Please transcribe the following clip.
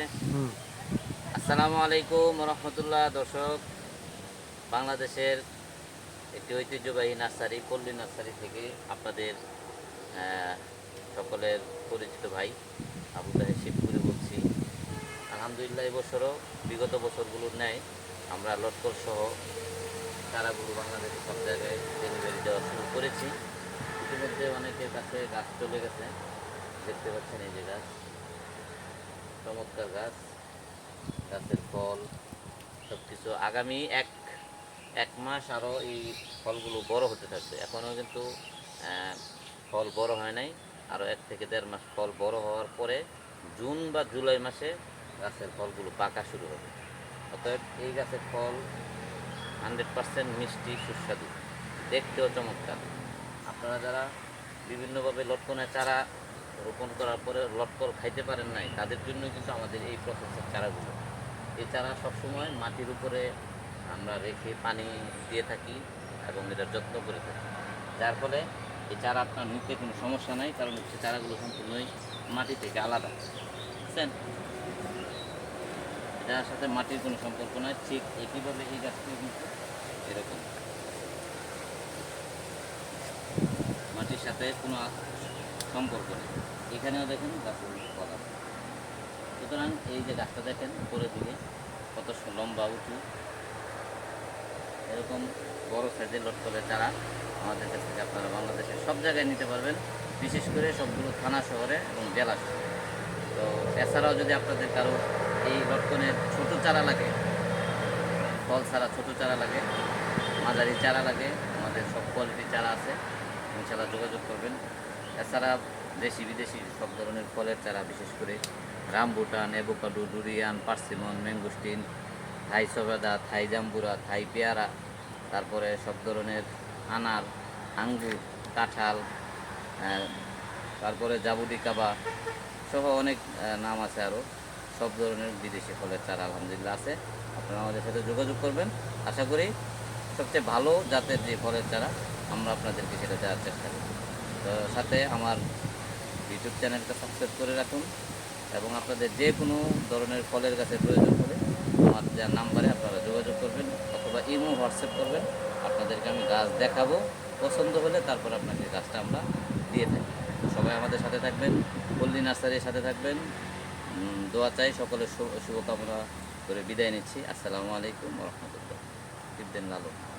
হচ্ছে আসসালামু আলাইকুম রহমতুল্লাহ দর্শক। বাংলাদেশের একটি ঐতিহ্যবাহী নার্সারি পল্লী নার্সারি থেকে আপনাদের সকলের পরিচিত ভাই আবু তাহের শিবপুরি বলছি। আলহামদুলিল্লাহ এবছরও বিগত বছরগুলোর ন্যায় আমরা লটকর সহ চারাগুলো বাংলাদেশের সব জায়গায় ডেলিভারি দেওয়া শুরু করেছি। ইতিমধ্যে অনেকের কাছে গাছ চলে গেছে। দেখতে পাচ্ছেন এই যে গাছ। চমৎকার গাছ, গাছের ফল সব কিছু আগামী এক এক মাস আরও এই ফলগুলো বড় হতে থাকবে। এখনও কিন্তু ফল বড় হয় নাই। আরও এক থেকে দেড় মাস ফল বড় হওয়ার পরে জুন বা জুলাই মাসে গাছের ফলগুলো পাকা শুরু হবে। অতএব এই গাছের ফল হান্ড্রেড পার্সেন্ট মিষ্টি, সুস্বাদু। দেখতেও চমৎকার। আপনারা যারা বিভিন্নভাবে লটকনের চারা রোপণ করার পরে লটকর খাইতে পারেন নাই, তাদের জন্য কিন্তু আমাদের এই প্রসেসের চারাগুলো। এই চারা সবসময় মাটির উপরে আমরা রেখে পানি দিয়ে থাকি এবং এটার যত্ন করে থাকি। যার ফলে এই চারা আপনার নিতে কোনো সমস্যা নাই, কারণ হচ্ছে চারাগুলো সম্পূর্ণই মাটি থেকে আলাদা। বুঝছেন? এটার সাথে মাটির কোনো সম্পর্ক নাই, ঠিক একইভাবে এই গাছটিও কিন্তু এরকম। মাটির সাথে কোনো সম্পর্ক নেই। এখানেও দেখেন গাছের ফল আছে সুতরাং এই যে গাছটা দেখেন, উপরের দিকে কত লম্বা, উঁচু। এরকম বড় সাইজের লটকলের চারা আমাদের কাছ থেকে আপনারা বাংলাদেশের সব জায়গায় নিতে পারবেন, বিশেষ করে সবগুলো থানা শহরে এবং জেলা শহরে। তো এছাড়াও যদি আপনাদের কারও এই লটকনের ছোট চারা লাগে, ফল ছাড়া ছোট চারা লাগে, মাঝারি চারা লাগে, আমাদের সব কোয়ালিটির চারা আছে ইনশাল্লাহ যোগাযোগ করবেন। এছাড়া দেশি বিদেশি সব ধরনের ফলের চারা, বিশেষ করে rambutan avocado, durian, persimmon, mangosteen, Thai সবেদা, থাই জাম্বুরা, থাই পেয়ারা, তারপরে সব ধরনের আনার, আঙ্গুর, কাঁঠাল তারপরে জাবুদি কাবা সহ অনেক নাম আছে আরও সব ধরনের বিদেশি ফলের চারা আলহামদুলিল্লাহ আছে। আপনারা আমাদের সাথে যোগাযোগ করবেন। আশা করি সবচেয়ে ভালো জাতের যে ফলের চারা আমরা আপনাদেরকে সেটা দেওয়ার চেষ্টা করি সাথে আমার ইউটিউব চ্যানেলটা সাবস্ক্রাইব করে রাখুন এবং আপনাদের যে কোনো ধরনের ফলের গাছের প্রয়োজন হলে আমার যা নাম্বারে আপনারা যোগাযোগ করবেন অথবা ইমো, হোয়াটসঅ্যাপ করবেন। আপনাদেরকে আমি গাছ দেখাবো, পছন্দ হলে তারপর আপনাকে গাছটা আমরা দিয়ে থাকি। সবাই আমাদের সাথে থাকবেন, পল্লী নার্সারির সাথে থাকবেন। দোয়া চাই সকলের শুভ- শুভকামনা করে বিদায় নিচ্ছি। আসসালামু আলাইকুম রহমতুল্লাহ। ইবদিন লালন